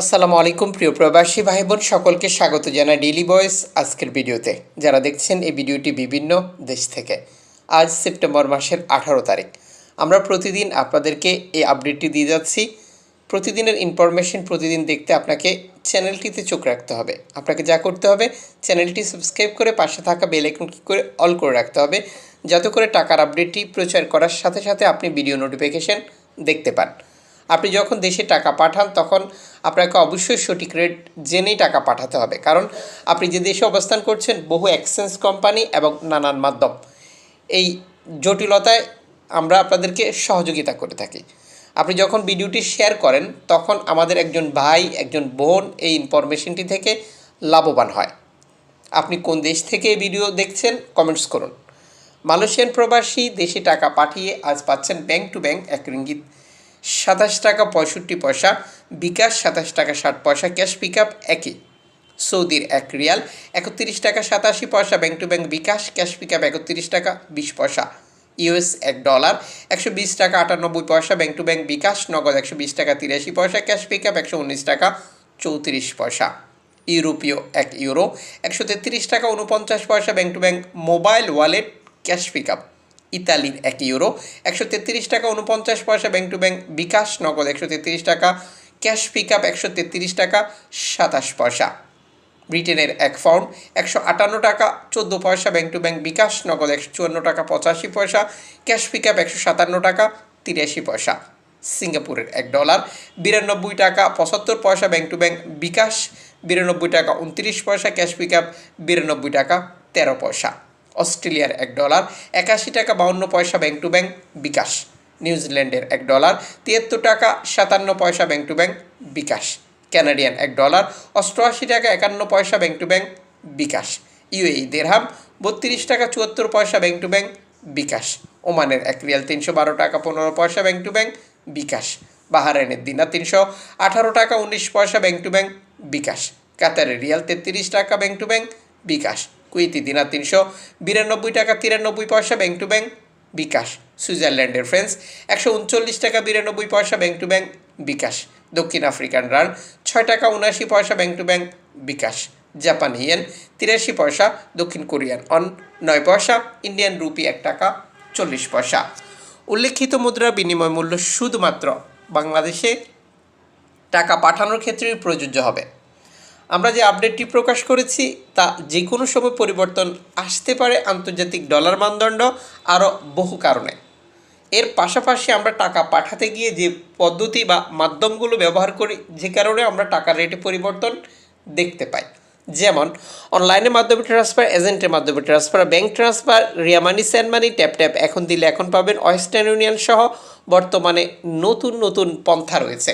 আসসালামু আলাইকুম, প্রিয় প্রবাসী ভাই বোন সকলকে স্বাগত জানাই ডেলি বয়েস আজকের ভিডিওতে। যারা দেখছেন এই ভিডিওটি বিভিন্ন দেশ থেকে, আজ সেপ্টেম্বর মাসের আঠারো তারিখ। আমরা প্রতিদিন আপনাদেরকে এই আপডেটটি দিয়ে যাচ্ছি। প্রতিদিনের ইনফরমেশন প্রতিদিন দেখতে আপনাকে চ্যানেলটিতে চোখ রাখতে হবে। আপনাকে যা করতে হবে, চ্যানেলটি সাবস্ক্রাইব করে পাশে থাকা বেল আইকন ক্লিক করে অল করে রাখতে হবে, যাতে করে টাকার আপডেটটি প্রচার করার সাথে সাথে আপনি ভিডিও নোটিফিকেশন দেখতে পান। আপনি যখন দেশে টাকা পাঠান, তখন আপনাকে অবশ্যই সঠিক রেট জেনেই টাকা পাঠাতে হবে। কারণ আপনি যে দেশে অবস্থান করছেন, বহু এক্সচেঞ্জ কোম্পানি এবং নানান মাধ্যম, এই জটিলতায় আমরা আপনাদেরকে সহযোগিতা করে থাকি। আপনি যখন ভিডিওটি শেয়ার করেন, তখন আমাদের একজন ভাই, একজন বোন এই ইনফরমেশনটি থেকে লাভবান হয়। আপনি কোন দেশ থেকে ভিডিও দেখছেন কমেন্টস করুন। মালয়েশিয়ান প্রবাসী দেশে টাকা পাঠিয়ে আজ পাচ্ছেন ব্যাংক টু ব্যাংক এক রিঙ্গিত সাতাশ টাকা পঁয়ষট্টি পয়সা, বিকাশ সাতাশ টাকা ষাট পয়সা, ক্যাশ পিক আপ একই। সৌদির এক রিয়াল, একত্রিশ টাকা সাতাশি পয়সা, bank to bank bKash, cash pick up একত্রিশ টাকা বিশ পয়সা। ইউএস এক ডলার, একশো বিশ টাকা আটানব্বই পয়সা, ব্যাংক টু ব্যাংক বিকাশ, নগদ একশো বিশ টাকা তিরাশি পয়সা, ক্যাশ পিক আপ একশো উনিশ টাকা চৌত্রিশ পয়সা। ইউরোপীয় এক ইউরো, একশো তেত্রিশ টাকা উনপঞ্চাশ পয়সা, bank to bank mobile wallet, cash pick up ইতালির এক ইউরো, একশো তেত্রিশ টাকা উনপঞ্চাশ পয়সা ব্যাংক টু ব্যাংক বিকাশ, নগদ একশো তেত্রিশ টাকা, ক্যাশ পিক আপ একশো তেত্রিশ টাকা, সাতাশ পয়সা। ব্রিটেনের এক পাউন্ড একশো আটান্ন টাকা, চোদ্দ পয়সা ব্যাংক টু ব্যাংক বিকাশ, নগদ একশো চুয়ান্ন টাকা, পঁচাশি পয়সা, ক্যাশ পিক আপ একশো সাতান্ন টাকা, তিরাশি পয়সা। সিঙ্গাপুরের এক ডলার, বিরানব্বই টাকা, পঁচাত্তর পয়সা ব্যাংক টু ব্যাংক বিকাশ, বিরানব্বই টাকা, উনত্রিশ পয়সা, ক্যাশ পিক আপ বিরানব্বই টাকা, তেরো পয়সা। অস্ট্রেলিয়ার এক ডলার, একাশি টাকা বাউন্ন পয়সা ব্যাংক টু ব্যাংক বিকাশ। নিউজিল্যান্ডের এক ডলার, তিয়াত্তর টাকা সাতান্ন পয়সা bank to bank bKash. Canadian এক ডলার, অষ্টআশি টাকা একান্ন পয়সা bank to bank bKash. UAE dirham, বত্রিশ টাকা চুয়াত্তর পয়সা ব্যাংক টু ব্যাংক বিকাশ। ওমানের এক রিয়াল তিনশো বারো টাকা পনেরো পয়সা ব্যাংক টু ব্যাংক বিকাশ। বাহারাইনের দিনা তিনশো আঠারো টাকা উনিশ পয়সা ব্যাংক টু ব্যাংক বিকাশ। কাতারের রিয়াল তেত্রিশ টাকা bank to bank bKash. Kuwaiti dinar তিনশো বিরানব্বই টাকা তিরানব্বই পয়সা ব্যাংক টু ব্যাংক বিকাশ। সুইজারল্যান্ডের ফ্রেন্স একশো উনচল্লিশ টাকা বিরানব্বই পয়সা ব্যাংক টু ব্যাংক বিকাশ। দক্ষিণ আফ্রিকান রান, ছয় টাকা উনআশি পয়সা bank to bank bKash. Japan yen তিরাশি পয়সা দক্ষিণ কোরিয়ান অন, নয় পয়সা, ইন্ডিয়ান রুপি এক টাকা চল্লিশ পয়সা। উল্লেখিত মুদ্রার বিনিময় মূল্য শুধুমাত্র বাংলাদেশে টাকা পাঠানোর ক্ষেত্রেই প্রযোজ্য হবে। আমরা যে আপডেটটি প্রকাশ করেছি, তা যে কোনো সময় পরিবর্তন আসতে পারে আন্তর্জাতিক ডলার মানদণ্ড আরও বহু কারণে। এর পাশাপাশি আমরা টাকা পাঠাতে গিয়ে যে পদ্ধতি বা মাধ্যমগুলো ব্যবহার করি, যে কারণে আমরা টাকার রেটে পরিবর্তন দেখতে পাই। যেমন অনলাইনের মাধ্যমে ট্রান্সফার এজেন্টের মাধ্যমে transfer bank transfer Ria money send money tap tap এখন দিলে এখন পাবেন ওয়েস্টার্ন ইউনিয়ন সহ বর্তমানে নতুন নতুন পন্থা রয়েছে।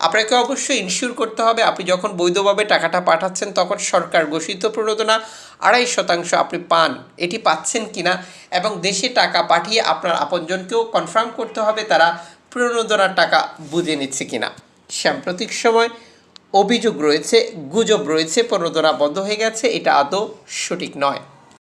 আপনাকে অবশ্যই ইনশিওর করতে হবে। আপনি যখন বৈধভাবে টাকাটা পাঠাচ্ছেন, তখন সরকার ঘোষিত প্রণোদনা আড়াই শতাংশ আপনি পান। এটি পাচ্ছেন কিনা এবং দেশে টাকা পাঠিয়ে আপনার আপনজনকেও কনফার্ম করতে হবে তারা প্রণোদনার টাকা বুঝে নিচ্ছে কিনা। সাম্প্রতিক সময় অভিযোগ রয়েছে, গুজব রয়েছে, প্রণোদনা বন্ধ হয়ে গেছে, এটা আদৌ সঠিক নয়।